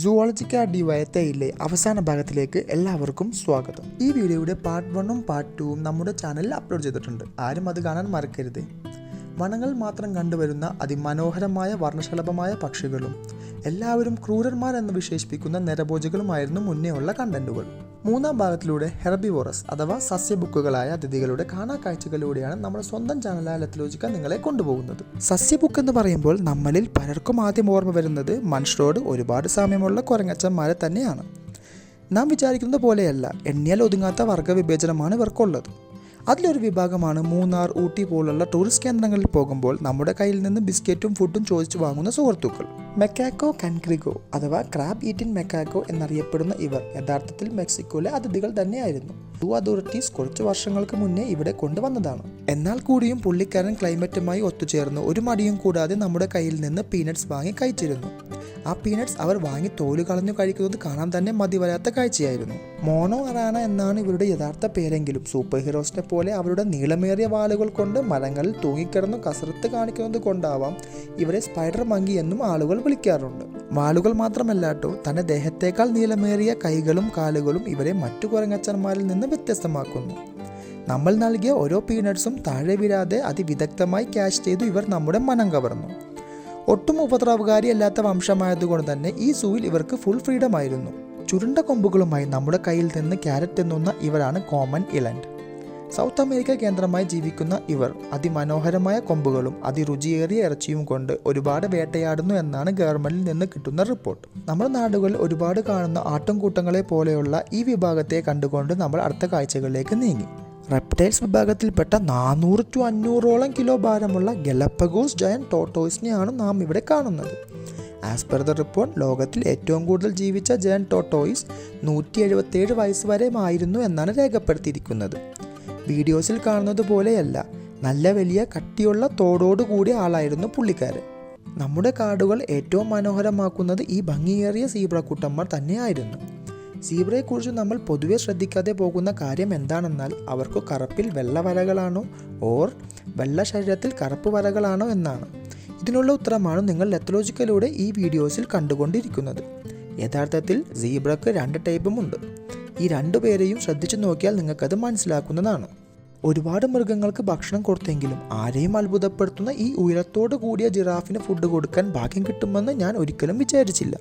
സുവോളജിക്ക D വയത്തയിലെ അവസാന ഭാഗത്തിലേക്ക് എല്ലാവർക്കും സ്വാഗതം. ഈ വീഡിയോയുടെ പാർട്ട് വണ്ണും പാർട്ട് ടൂവും നമ്മുടെ ചാനലിൽ അപ്ലോഡ് ചെയ്തിട്ടുണ്ട്. ആരും അത് കാണാൻ മറക്കരുത്. വനങ്ങൾ മാത്രം കണ്ടുവരുന്ന അതിമനോഹരമായ വർണശലഭമായ പക്ഷികളും എല്ലാവരും ക്രൂരന്മാർ എന്ന് വിശേഷിപ്പിക്കുന്ന നിരഭോജികളുമായിരുന്നു മുന്നേ ഉള്ള കണ്ടന്റുകൾ മൂന്നാം ഭാഗത്തിലൂടെ ഹെർബിവോറസ് അഥവാ സസ്യബുക്കുകളായ അതിഥികളുടെ കാണാക്കാഴ്ചകളിലൂടെയാണ് നമ്മുടെ സ്വന്തം ചാനലായ ലത്തിലോജിക്ക നിങ്ങളെ കൊണ്ടുപോകുന്നത്. സസ്യബുക്ക് എന്ന് പറയുമ്പോൾ നമ്മളിൽ പലർക്കും ആദ്യം ഓർമ്മ വരുന്നത് മനുഷ്യരോട് ഒരുപാട് സാമ്യമുള്ള കുരങ്ങച്ചന്മാരെ തന്നെയാണ്. നാം വിചാരിക്കുന്നത് പോലെയല്ല എണ്ണിയാൽ ഒതുങ്ങാത്ത വർഗ വിവേചനമാണ് ഇവർക്കുള്ളത്. അതിലൊരു വിഭാഗമാണ് മൂന്നാർ ഊട്ടി പോലുള്ള ടൂറിസ്റ്റ് കേന്ദ്രങ്ങളിൽ പോകുമ്പോൾ നമ്മുടെ കയ്യിൽ നിന്ന് ബിസ്ക്കറ്റും ഫുഡും ചോദിച്ചു വാങ്ങുന്ന സുഹൃത്തുക്കൾ. മെക്കാക്കോ കൻക്രിഗോ അഥവാ ക്രാബ് ഈറ്റിൻ മെക്കാക്കോ എന്നറിയപ്പെടുന്ന ഇവർ യഥാർത്ഥത്തിൽ മെക്സിക്കോയിലെ അതിഥികൾ തന്നെയായിരുന്നു. ടു അതോറിറ്റീസ് കുറച്ച് വർഷങ്ങൾക്ക് മുന്നേ ഇവിടെ കൊണ്ടുവന്നതാണ്. എന്നാൽ കൂടിയും പുള്ളിക്കാരൻ ക്ലൈമറ്റുമായി ഒത്തുചേർന്ന് ഒരു മടിയും കൂടാതെ നമ്മുടെ കയ്യിൽ നിന്ന് പീനട്സ് വാങ്ങി കഴിച്ചിരുന്നു. ആ പീനട്സ് അവർ വാങ്ങി തോൽ കളഞ്ഞു കഴിക്കുന്നത് കാണാൻ തന്നെ മതി വരാത്ത കാഴ്ചയായിരുന്നു. മോണോ അറാന എന്നാണ് ഇവരുടെ യഥാർത്ഥ പേരെങ്കിലും. സൂപ്പർ ഹീറോസിനെ പോലെ അവരുടെ നീളമേറിയ വാലുകൾ കൊണ്ട് മരങ്ങളിൽ തൂങ്ങിക്കിടന്ന് കസരത്ത് കാണിക്കുന്നത് കൊണ്ടാവാം ഇവരെ സ്പൈഡർ മങ്കി എന്നും ആളുകൾ വിളിക്കാറുണ്ട്. വാളുകൾ മാത്രമല്ല കേട്ടോ തന്റെ ദേഹത്തേക്കാൾ നീളമേറിയ കൈകളും കാലുകളും ഇവരെ മറ്റു കുരങ്ങച്ചന്മാരിൽ നിന്ന് വ്യത്യസ്തമാക്കുന്നു. നമ്മൾ നൽകിയ ഓരോ പീനട്സും താഴെ വീഴാതെ അതിവിദഗ്ധമായി ക്യാഷ് ചെയ്തു ഇവർ നമ്മുടെ മനം കവർന്നു. ഒട്ടും ഉപദ്രവകാരിയല്ലാത്ത വംശമായതുകൊണ്ട് തന്നെ ഈ സൂയിൽ ഇവർക്ക് ഫുൾ ഫ്രീഡം ആയിരുന്നു ചുരുണ്ട കൊമ്പുകളുമായി നമ്മുടെ കയ്യിൽ നിന്ന് ക്യാരറ്റ് എന്നുന്ന ഇവരാണ് കോമൺ ഇലൻഡ് സൗത്ത് അമേരിക്ക കേന്ദ്രമായി ജീവിക്കുന്ന ഇവർ അതിമനോഹരമായ കൊമ്പുകളും അതിരുചിയേറിയ ഇറച്ചിയും കൊണ്ട് ഒരുപാട് വേട്ടയാടുന്നു എന്നാണ് ഗവൺമെന്റിൽ നിന്ന് കിട്ടുന്ന റിപ്പോർട്ട്. നമ്മുടെ നാടുകളിൽ ഒരുപാട് കാണുന്ന ആട്ടിൻകൂട്ടങ്ങളെ പോലെയുള്ള ഈ വിഭാഗത്തെ കണ്ടുകൊണ്ട് നമ്മൾ അടുത്ത കാഴ്ചകളിലേക്ക് നീങ്ങി. റെപ്റ്റൈൽസ് വിഭാഗത്തിൽപ്പെട്ട നാനൂറ് ടു അഞ്ഞൂറോളം കിലോ ഭാരമുള്ള ഗലപ്പഗോസ് ജയൻ ടോട്ടോയ്സിനെയാണ് നാം ഇവിടെ കാണുന്നത്. ആസ് പെർ ദ റിപ്പോർട്ട് ലോകത്തിൽ ഏറ്റവും കൂടുതൽ ജീവിച്ച ജയൻ ടോട്ടോയ്സ് നൂറ്റി എഴുപത്തേഴ് വയസ്സ് വരെ ആയിരുന്നു എന്നാണ് രേഖപ്പെടുത്തിയിരിക്കുന്നത്. വീഡിയോസിൽ കാണുന്നത് പോലെയല്ല നല്ല വലിയ കട്ടിയുള്ള തോടോട് കൂടിയ ആളായിരുന്നു പുള്ളിക്കാരൻ. നമ്മുടെ കാടുകൾ ഏറ്റവും മനോഹരമാക്കുന്നത് ഈ ഭംഗിയേറിയ സീബ്രക്കൂട്ടന്മാർ തന്നെയായിരുന്നു. സീബ്രയെക്കുറിച്ച് നമ്മൾ പൊതുവെ ശ്രദ്ധിക്കാതെ പോകുന്ന കാര്യം എന്താണെന്നാൽ അവർക്ക് കറുപ്പിൽ വെള്ള വരകളാണോ ഓർ വെള്ള ശരീരത്തിൽ കറുപ്പ് വരകളാണോ എന്നാണ്. ഇതിനുള്ള ഉത്തരമാണ് നിങ്ങൾ ലെത്തലോജിക്കലൂടെ ഈ വീഡിയോസിൽ കണ്ടുകൊണ്ടിരിക്കുന്നത്. യഥാർത്ഥത്തിൽ സീബ്രക്ക് രണ്ട് ടൈപ്പും ഉണ്ട്. ഈ രണ്ടു പേരെയും ശ്രദ്ധിച്ചു നോക്കിയാൽ നിങ്ങൾക്കത് മനസ്സിലാക്കുന്നതാണ്. ഒരുപാട് മൃഗങ്ങൾക്ക് ഭക്ഷണം കൊടുത്തെങ്കിലും ആരെയും അത്ഭുതപ്പെടുത്തുന്ന ഈ ഉയരത്തോടു കൂടിയ ജിറാഫിന് ഫുഡ് കൊടുക്കാൻ ഭാഗ്യം കിട്ടുമെന്ന് ഞാൻ ഒരിക്കലും വിചാരിച്ചില്ല.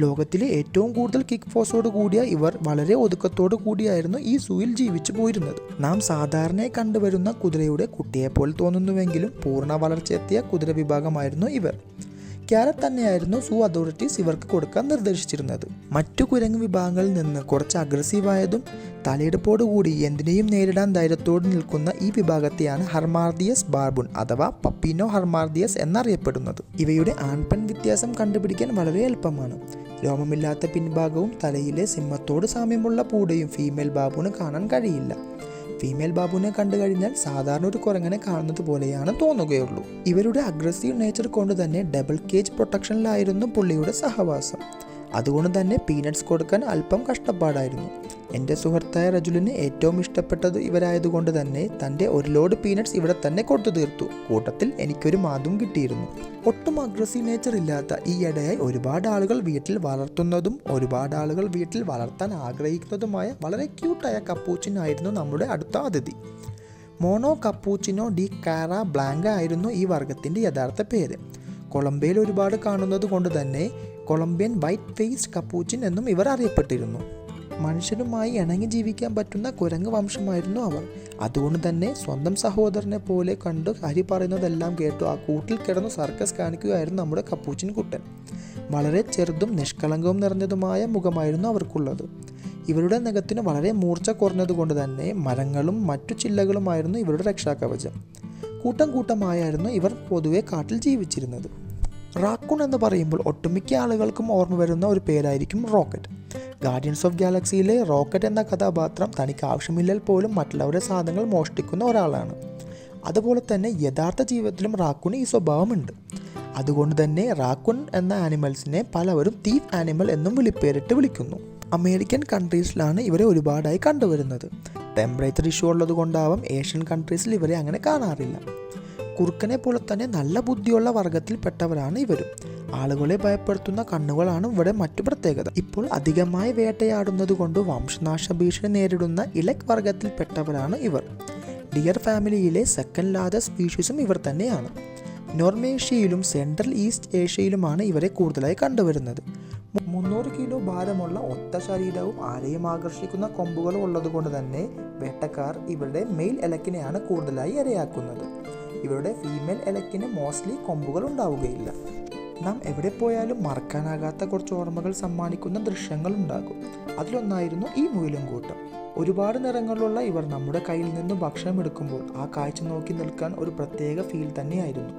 ലോകത്തിലെ ഏറ്റവും കൂടുതൽ കിക്ക് ഫോഴ്സോട് കൂടിയ ഇവർ വളരെ ഒതുക്കത്തോടു കൂടിയായിരുന്നു ഈ സൂയിൽ ജീവിച്ചു പോയിരുന്നത്. നാം സാധാരണയായി കണ്ടുവരുന്ന കുതിരയുടെ കുട്ടിയെപ്പോലെ തോന്നുന്നുവെങ്കിലും പൂർണ വളർച്ചയെത്തിയ കുതിര വിഭാഗമായിരുന്നു ഇവർ. ക്യാരറ്റ് തന്നെയായിരുന്നു സൂ അതോറിറ്റീസ് ഇവർക്ക് കൊടുക്കാൻ നിർദ്ദേശിച്ചിരുന്നത്. മറ്റു കുരങ്ങ് വിഭാഗങ്ങളിൽ നിന്ന് കുറച്ച് അഗ്രസീവായതും തലയെടുപ്പോടുകൂടി എന്തിനേയും നേരിടാൻ ധൈര്യത്തോട് നിൽക്കുന്ന ഈ വിഭാഗത്തെയാണ് ഹർമാർദിയസ് ബാർബുൺ അഥവാ പപ്പീനോ ഹർമാർദിയസ് എന്നറിയപ്പെടുന്നത്. ഇവയുടെ ആൺപെൺ വ്യത്യാസം കണ്ടുപിടിക്കാൻ വളരെ എളുപ്പമാണ്. രോമമില്ലാത്ത പിൻഭാഗവും തലയിലെ സിംഹത്തോട് സാമ്യമുള്ള പൂടയും ഫീമെയിൽ ബാബുവിന് കാണാൻ കഴിയില്ല. ഫീമെയിൽ ബാബുവിനെ കണ്ടു കഴിഞ്ഞാൽ സാധാരണ ഒരു കുരങ്ങനെ കാണുന്നത് പോലെയാണ് തോന്നുകയുള്ളൂ. ഇവരുടെ അഗ്രസീവ് നേച്ചർ കൊണ്ട് തന്നെ ഡബിൾ കേജ് പ്രൊട്ടക്ഷനിലായിരുന്നു പുള്ളിയുടെ സഹവാസം. അതുകൊണ്ട് തന്നെ പീനട്സ് കൊടുക്കാൻ അല്പം കഷ്ടപ്പാടായിരുന്നു. എന്റെ സുഹൃത്തായ റജുലിന് ഏറ്റവും ഇഷ്ടപ്പെട്ടത് ഇവരായതുകൊണ്ട് തന്നെ തന്റെ ഒരു ലോഡ് പീനട്സ് ഇവിടെ തന്നെ കൊടുത്തു തീർത്തു. കൂട്ടത്തിൽ എനിക്കൊരു മാതും കിട്ടിയിരുന്നു. ഒട്ടും അഗ്രസീവ് നേച്ചർ ഇല്ലാത്ത ഈ ഇടയായി ഒരുപാട് ആളുകൾ വീട്ടിൽ വളർത്തുന്നതും ഒരുപാട് ആളുകൾ വീട്ടിൽ വളർത്താൻ ആഗ്രഹിക്കുന്നതുമായ വളരെ ക്യൂട്ടായ കപ്പൂച്ചിനായിരുന്നു നമ്മുടെ അടുത്ത അതിഥി. മോണോ കപ്പൂച്ചിനോ ഡി കാറ ബ്ലാങ്ക ആയിരുന്നു ഈ വർഗത്തിന്റെ യഥാർത്ഥ പേര്. കൊളംബിയയിൽ ഒരുപാട് കാണുന്നത് കൊണ്ട് തന്നെ കൊളംബിയൻ വൈറ്റ് ഫേസ്ഡ് കപ്പൂച്ചിൻ എന്നും ഇവർ അറിയപ്പെട്ടിരുന്നു. മനുഷ്യരുമായി ഇണങ്ങി ജീവിക്കാൻ പറ്റുന്ന കുരങ്ങ് വംശമായിരുന്നു അവർ അതുകൊണ്ട് തന്നെ സ്വന്തം സഹോദരനെ പോലെ കണ്ടു ഹരി പറയുന്നതെല്ലാം കേട്ടു ആ കൂട്ടിൽ കിടന്ന് സർക്കസ് കാണിക്കുകയായിരുന്നു നമ്മുടെ കപ്പൂച്ചിൻ കുട്ടൻ. വളരെ ചെറുതും നിഷ്കളങ്കവും നിറഞ്ഞതുമായ മുഖമായിരുന്നു അവർക്കുള്ളത്. ഇവരുടെ നഖത്തിന് വളരെ മൂർച്ച കുറഞ്ഞതുകൊണ്ട് തന്നെ മരങ്ങളും മറ്റു ചില്ലകളുമായിരുന്നു ഇവരുടെ രക്ഷാകവചം. കൂട്ടം കൂട്ടമായായിരുന്നു ഇവർ പൊതുവെ കാട്ടിൽ ജീവിച്ചിരുന്നത്. റാക്കൂൺ എന്ന് പറയുമ്പോൾ ഒട്ടുമിക്ക ആളുകൾക്കും ഓർമ്മ വരുന്ന ഒരു പേരായിരിക്കും റോക്കറ്റ് ഗാർഡിയൻസ് ഓഫ് ഗാലക്സിയിലെ റോക്കറ്റ് എന്ന കഥാപാത്രം തനിക്ക് ആവശ്യമില്ലാൽ പോലും മറ്റുള്ളവരുടെ സാധനങ്ങൾ മോഷ്ടിക്കുന്ന ഒരാളാണ്. അതുപോലെ തന്നെ യഥാർത്ഥ ജീവിതത്തിലും റാക്കൂണിന് ഈ സ്വഭാവമുണ്ട്. അതുകൊണ്ട് തന്നെ റാക്കൂൺ എന്ന ആനിമൽസിനെ പലവരും തീഫ് ആനിമൽ എന്നും വിളിപ്പേരിട്ട് വിളിക്കുന്നു. അമേരിക്കൻ കൺട്രീസിലാണ് ഇവരെ ഒരുപാടായി കണ്ടുവരുന്നത്. ടെമ്പറേച്ചർ ഇഷ്യൂ ഉള്ളത് കൊണ്ടാവാം ഏഷ്യൻ കൺട്രീസിൽ ഇവരെ അങ്ങനെ കാണാറില്ല. കുറുക്കനെ പോലെ തന്നെ നല്ല ബുദ്ധിയുള്ള വർഗത്തിൽപ്പെട്ടവരാണ് ഇവരും. ആളുകളെ ഭയപ്പെടുത്തുന്ന കണ്ണുകളാണ് ഇവിടെ മറ്റു പ്രത്യേകത. ഇപ്പോൾ അധികമായി വേട്ടയാടുന്നത് കൊണ്ട് വംശനാശ ഭീഷണി നേരിടുന്ന ഇലക് വർഗത്തിൽപ്പെട്ടവരാണ് ഇവർ. ഡിയർ ഫാമിലിയിലെ സെക്കൻഡ് ലാർജസ്റ്റ് സ്പീഷീസും ഇവർ തന്നെയാണ്. നോർമേഷ്യയിലും സെൻട്രൽ ഈസ്റ്റ് ഏഷ്യയിലുമാണ് ഇവരെ കൂടുതലായി കണ്ടുവരുന്നത്. മുന്നൂറ് കിലോ ഭാരമുള്ള ഒത്ത ശരീരവും ആരെയും ആകർഷിക്കുന്ന കൊമ്പുകളും ഉള്ളതുകൊണ്ട് തന്നെ വേട്ടക്കാർ ഇവരുടെ മെയിൽ ഇലക്കിനെയാണ് കൂടുതലായി ഇരയാക്കുന്നത്. ഇവരുടെ ഫീമെയിൽ എലക്കിന് മോസ്റ്റ്ലി കൊമ്പുകൾ ഉണ്ടാവുകയില്ല. നാം എവിടെ പോയാലും മറക്കാനാകാത്ത കുറച്ച് ഓർമ്മകൾ സമ്മാനിക്കുന്ന ദൃശ്യങ്ങൾ ഉണ്ടാകും. അതിലൊന്നായിരുന്നു ഈ മുയിലും കൂട്ടം ഒരുപാട് നിറങ്ങളുള്ള ഇവർ നമ്മുടെ കയ്യിൽ നിന്ന് ഭക്ഷണം എടുക്കുമ്പോൾ ആ കാഴ്ച നോക്കി നിൽക്കാൻ ഒരു പ്രത്യേക ഫീൽ തന്നെയായിരുന്നു.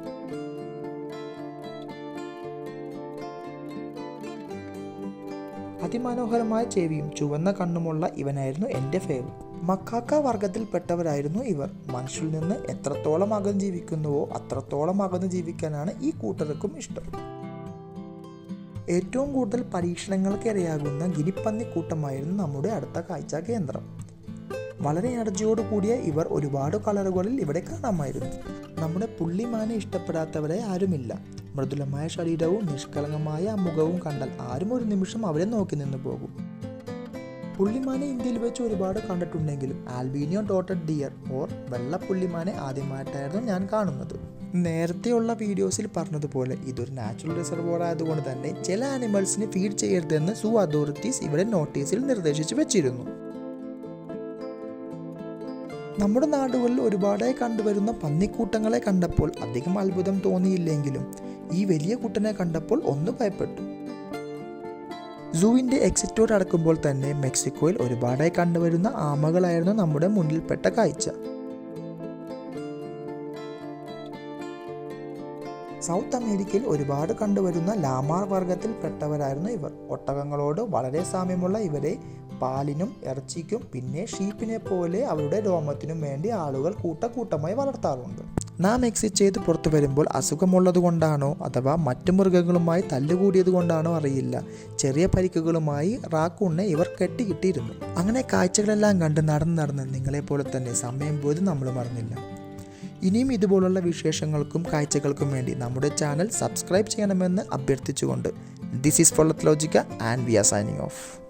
അതിമനോഹരമായ ചെവിയും ചുവന്ന കണ്ണുമുള്ള ഇവനായിരുന്നു എന്റെ ഫേവ്. മക്കാക്ക വർഗത്തിൽപ്പെട്ടവരായിരുന്നു ഇവർ. മനുഷ്യരിൽ നിന്ന് എത്രത്തോളം അകന്ന് ജീവിക്കുന്നുവോ അത്രത്തോളം അകന്ന് ജീവിക്കാനാണ് ഈ കൂട്ടർക്കും ഇഷ്ടം. ഏറ്റവും കൂടുതൽ പരീക്ഷണങ്ങൾക്ക് ഇരയാകുന്ന ഗിരിപ്പന്നി കൂട്ടമായിരുന്നു നമ്മുടെ അടുത്ത കാഴ്ച കേന്ദ്രം. വളരെ എനർജിയോട് കൂടിയ ഇവർ ഒരുപാട് കളറുകളിൽ ഇവിടെ കാണാമായിരുന്നു. നമ്മുടെ പുള്ളിമാനെ ഇഷ്ടപ്പെടാത്തവരെ ആരുമില്ല. മൃദുലമായ ശരീരവും നിഷ്കളങ്കമായ മുഖവും കണ്ടാൽ ആരും ഒരു നിമിഷം അവരെ നോക്കി നിന്ന് പോകും. പുള്ളിമാനെ ഇന്ത്യയിൽ വെച്ച് ഒരുപാട് കണ്ടിട്ടുണ്ടെങ്കിലും ആൽബീനിയോ ഡോട്ടഡ് ഡിയർ ഓർ വെള്ള പുള്ളിമാനെ ആദ്യമായിട്ടായിരുന്നു ഞാൻ കാണുന്നത്. നേരത്തെയുള്ള വീഡിയോസിൽ പറഞ്ഞതുപോലെ ഇതൊരു നാച്ചുറൽ റിസർവോർ ആയതുകൊണ്ട് തന്നെ ചില ആനിമൽസിന് ഫീഡ് ചെയ്യരുതെന്ന് സൂ അതോറിറ്റീസ് ഇവിടെ നോട്ടീസിൽ നിർദ്ദേശിച്ചു വെച്ചിരുന്നു. നമ്മുടെ നാടുകളിൽ ഒരുപാടായി കണ്ടുവരുന്ന പന്നിക്കൂട്ടങ്ങളെ കണ്ടപ്പോൾ അധികം അത്ഭുതം തോന്നിയില്ലെങ്കിലും ഈ വലിയ കുട്ടനെ കണ്ടപ്പോൾ ഒന്ന് ഭയപ്പെട്ടു. സൂവിന്റെ എക്സിറ്റോട് അടക്കുമ്പോൾ തന്നെ മെക്സിക്കോയിൽ ഒരുപാടായി കണ്ടുവരുന്ന ആമകളായിരുന്നു നമ്മുടെ മുന്നിൽപ്പെട്ട കാഴ്ച. സൗത്ത് അമേരിക്കയിൽ ഒരുപാട് കണ്ടുവരുന്ന ലാമാർ വർഗത്തിൽപ്പെട്ടവരായിരുന്നു ഇവർ. ഒട്ടകങ്ങളോട് വളരെ സാമ്യമുള്ള ഇവരെ പാലിനും ഇറച്ചിക്കും പിന്നെ ഷീപ്പിനെ പോലെ അവരുടെ രോമത്തിനും വേണ്ടി ആളുകൾ കൂട്ടക്കൂട്ടമായി വളർത്താറുണ്ട്. നാം എക്സിറ്റ് ചെയ്ത് പുറത്തു വരുമ്പോൾ അസുഖമുള്ളത് കൊണ്ടാണോ അഥവാ മറ്റു മൃഗങ്ങളുമായി തല്ലുകൂടിയത് കൊണ്ടാണോ അറിയില്ല. ചെറിയ പരിക്കുകളുമായി റാക്കൂണിനെ ഇവർ കെട്ടിക്കിട്ടിയിരുന്നു അങ്ങനെ കാഴ്ചകളെല്ലാം കണ്ട് നടന്ന് നടന്ന് നിങ്ങളെപ്പോലെ തന്നെ സമയം പോലും നമ്മൾ മറന്നില്ല ഇനിയും ഇതുപോലുള്ള വിശേഷങ്ങൾക്കും കാഴ്ചകൾക്കും വേണ്ടി നമ്മുടെ ചാനൽ സബ്സ്ക്രൈബ് ചെയ്യണമെന്ന് അഭ്യർത്ഥിച്ചുകൊണ്ട്. ദിസ് ഈസ് ഫോളത്ത് ലോജിക്ക and we are signing off